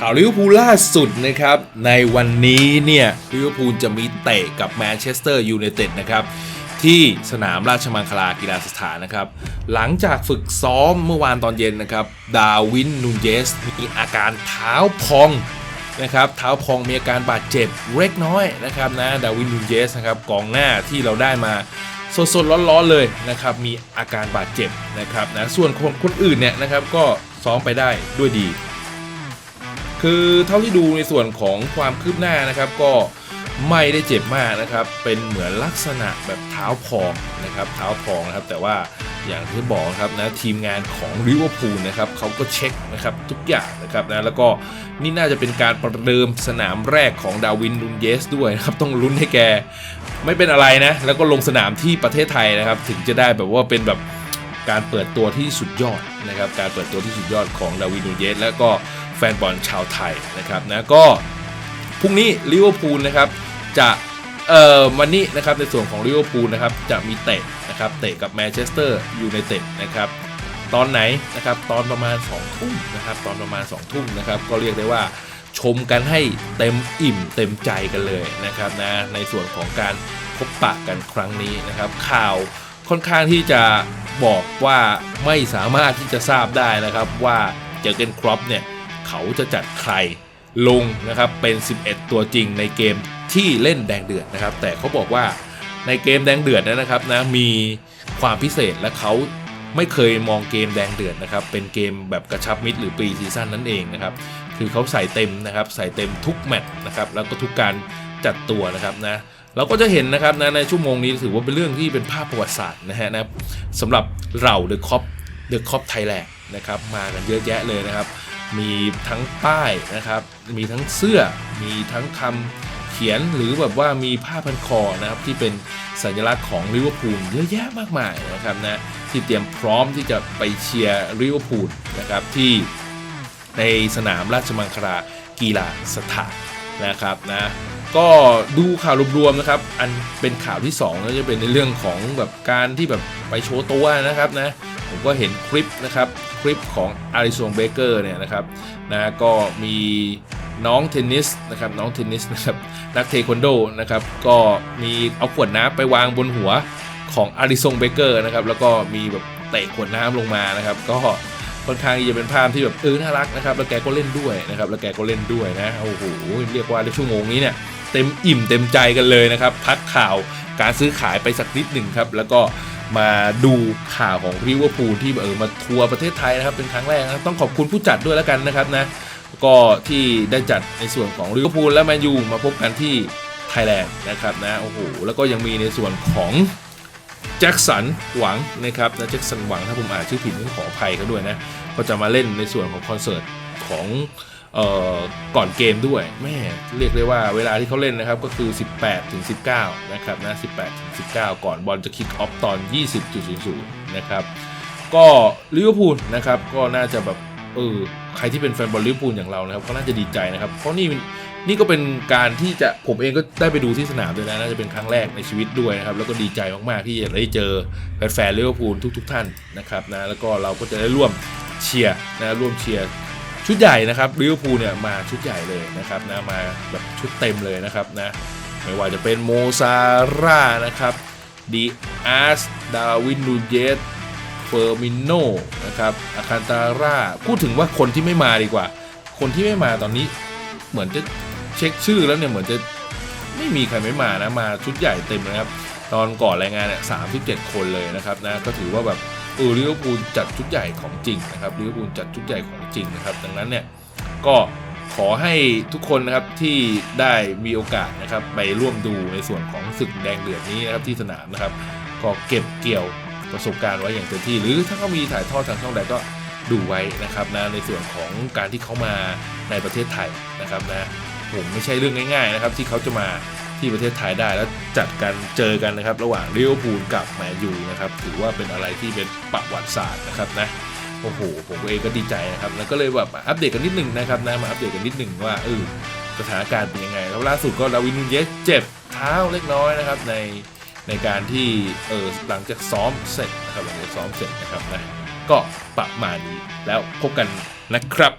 ข่าวลิเวอร์พูลล่าสุดนะครับ ในวันนี้เนี่ยลิเวอร์พูลจะมีเตะกับแมนเชสเตอร์ยูไนเต็ดนะครับที่สนามราชมังคลากีฬาสถานนะครับ หลังจากฝึกซ้อมเมื่อวานตอนเย็นนะครับ ดาวินนูนเยส มีอาการเท้าพองนะครับเท้าพองมีอาการบาดเจ็บเล็กน้อยนะครับนะดาวินนูนเยสนะครับกองหน้าที่เราได้มาสดๆร้อนๆเลยนะครับมีอาการบาดเจ็บนะครับนะส่วนคนคนอื่นเนี่ยนะครับก็ซ้อมไปได้ด้วยดี คือเท่าที่ดูในส่วนของความคืบหน้านะครับ ก็ไม่ได้เจ็บมากนะครับ เป็นเหมือนลักษณะแบบเท้าพองนะครับเท้าพองนะครับ แต่ว่าอย่างที่บอกครับนะทีมงานของลิเวอร์พูลนะครับเขาก็เช็คนะครับทุกอย่างนะครับนะแล้วก็นี่น่าจะเป็นการประเดิมสนามแรกของดาวินนูนเยสด้วยนะครับต้องลุ้นให้แกไม่เป็นอะไรนะ แล้วก็ลงสนามที่ประเทศไทยนะครับ ถึงจะได้แบบว่าเป็นแบบการเปิดตัวที่สุดยอดนะครับ การเปิดตัวที่สุดยอดของดาวินนูเยสและก็ แฟนบอลชาวไทยนะครับนะก็พรุ่งนี้ลิเวอร์พูลนะครับจะเอ่อวันนี้นะครับในส่วนของลิเวอร์พูลนะครับจะมีเตะนะครับเตะกับแมนเชสเตอร์ยูไนเต็ดนะครับตอนไหนนะครับตอนประมาณ2ทุ่มนะครับตอนประมาณ2ทุ่มนะครับก็เรียกได้ว่าชมกันให้เต็มอิ่มเต็มใจกันเลยนะครับนะในส่วนของการพบปะกันครั้งนี้นะครับ ข่าวค่อนข้างที่จะบอกว่าไม่สามารถที่จะทราบได้นะครับว่าเจอเกนครอปเนี่ย เขาจะจัดใครลงนะครับเป็น 11 ตัวจริงในเกมที่เล่นแดงเดือดนะครับ แต่เขาบอกว่าในเกมแดงเดือดนะครับนะมีความพิเศษและเขาไม่เคยมองเกมแดงเดือดนะครับ เป็นเกมแบบกระชับมิตรหรือปีซีซั่นนั่นเองนะครับ คือเขาใส่เต็มนะครับ ใส่เต็มทุกแมตช์นะครับ แล้วก็ทุกการจัดตัวนะครับนะเราก็จะเห็นนะครับนะในชั่วโมงนี้ถือว่าเป็นเรื่องที่เป็นภาพประวัติศาสตร์นะฮะนะสำหรับเราเดอะคอปเดอะคอปไทยแลนด์นะครับมากันเยอะแยะเลยนะครับ มีทั้งป้ายนะครับ มีทั้งเสื้อ มีทั้งคำเขียนหรือแบบว่ามีผ้าพันคอนะครับที่เป็นสัญลักษณ์ของลิเวอร์พูลเยอะแยะมากมายนะครับนะที่เตรียมพร้อมที่จะไปเชียร์ลิเวอร์พูลนะครับที่ในสนามราชมังคลากีฬาสถานนะครับนะก็ดูข่าวรวมๆนะครับ อันเป็นข่าวที่2ก็จะเป็นในเรื่องของแบบการที่แบบไปโชว์ตัวนะครับนะผมก็เห็นคลิปนะครับ คลิปของอาริซงเบเกอร์เนี่ยนะครับนะก็มีน้องเทนนิสนะครับน้องเทนนิสนะครับนักเทควันโดนะครับก็มีเอาขวดน้ำไปวางบนหัวของอาริซงเบเกอร์นะครับแล้วก็มีแบบเตะขวดน้ำลงมานะครับก็ค่อนข้างจะเป็นภาพที่แบบเออน่ารักนะครับแล้วแกก็เล่นด้วยนะครับแล้วแกก็เล่นด้วยนะโอ้โหเรียกว่าในชั่วโมงนี้เนี่ยเต็มอิ่มเต็มใจกันเลยนะครับ พักข่าวการซื้อขายไปสักนิดหนึ่งครับแล้วก็ มาดูข่าวของลิเวอร์พูลที่เออมาทัวร์ประเทศไทยนะครับเป็นครั้งแรกนะต้องขอบคุณผู้จัดด้วยแล้วกันนะครับนะก็ที่ได้จัดในส่วนของลิเวอร์พูลและแมนยูมาพบกันที่ไทยแลนด์นะครับนะโอ้โหแล้วก็ยังมีในส่วนของแจ็คสันหวังนะครับนะแจ็คสันหวังถ้าผมอ่านชื่อผิดต้องขออภัยเขาด้วยนะก็จะมาเล่นในส่วนของคอนเสิร์ตของ ก่อนเกมด้วยแม่เรียกได้ว่าเวลาที่เขาเล่นนะครับก็คือ 18ถึง19 นะครับนะ 18ถึง19 ก่อนบอลจะคิกออฟตอน 20.00 นะครับ ก็ลิเวอร์พูลนะครับก็น่าจะแบบเออใครที่เป็นแฟนบอลลิเวอร์พูลอย่างเรานะครับก็น่าจะดีใจนะครับ เพราะนี่นี่ก็เป็นการที่จะผมเองก็ได้ไปดูที่สนามด้วยนะน่าจะเป็นครั้งแรกในชีวิตด้วยนะครับ แล้วก็ดีใจมากๆที่จะได้เจอแฟนๆลิเวอร์พูลทุก ๆ ท่านนะครับนะแล้วก็เราก็จะได้ร่วมเชียร์นะร่วมเชียร์ ชุดใหญ่นะครับลิเวอร์พูลเนี่ยมาชุดใหญ่เลยนะครับนะมาแบบชุดเต็มเลยนะครับนะไม่ว่าจะเป็นโมซาร่านะครับดีอาร์สดาวินนูเยสเฟอร์มิโนนะครับอาคันตาร่าพูดถึงว่าคนที่ไม่มาดีกว่า คนที่ไม่มาตอนนี้เหมือนจะเช็คชื่อแล้วเนี่ยเหมือนจะไม่มีใครไม่มานะมาชุดใหญ่เต็มนะครับ ตอนก่อนรายงานเนี่ยสามสิบเจ็ดคนเลยนะครับนะก็ถือว่าแบบ เออลิเวอร์พูลจัดชุดใหญ่ของจริงนะครับลิเวอร์พูลจัดชุดใหญ่ของจริงนะครับ ดังนั้นเนี่ยก็ขอให้ทุกคนนะครับที่ได้มีโอกาสนะครับไปร่วมดูในส่วนของศึกแดงเดือดนี้นะครับที่สนามนะครับ ก็เก็บเกี่ยวประสบการณ์ไว้อย่างเต็มที่ หรือถ้าเขามีถ่ายทอดทางช่องใดก็ดูไว้นะครับนะในส่วนของการที่เขามาในประเทศไทยนะครับนะผมไม่ใช่เรื่องง่าย ๆนะครับ ที่เขาจะมา ที่ประเทศไทยได้แล้วจัดกันเจอกันนะครับ ระหว่างลิเวอร์พูลกับแมนยูนะครับถือว่าเป็นอะไรที่เป็นประวัติศาสตร์นะครับนะโอ้โหผมเองก็ดีใจนะครับแล้วก็เลยแบบอัปเดตกันนิดหนึ่งนะครับนะมาอัปเดตกันนิดหนึ่งว่าเออสถานการณ์เป็นยังไงแล้วล่าสุดก็ดาวินนูนเยสเจ็บเท้าเล็กน้อยนะครับในในการที่เออหลังจากซ้อมเสร็จนะครับหลังจากซ้อมเสร็จนะครับนะก็ประมาณนี้แล้วพบกันนะครับ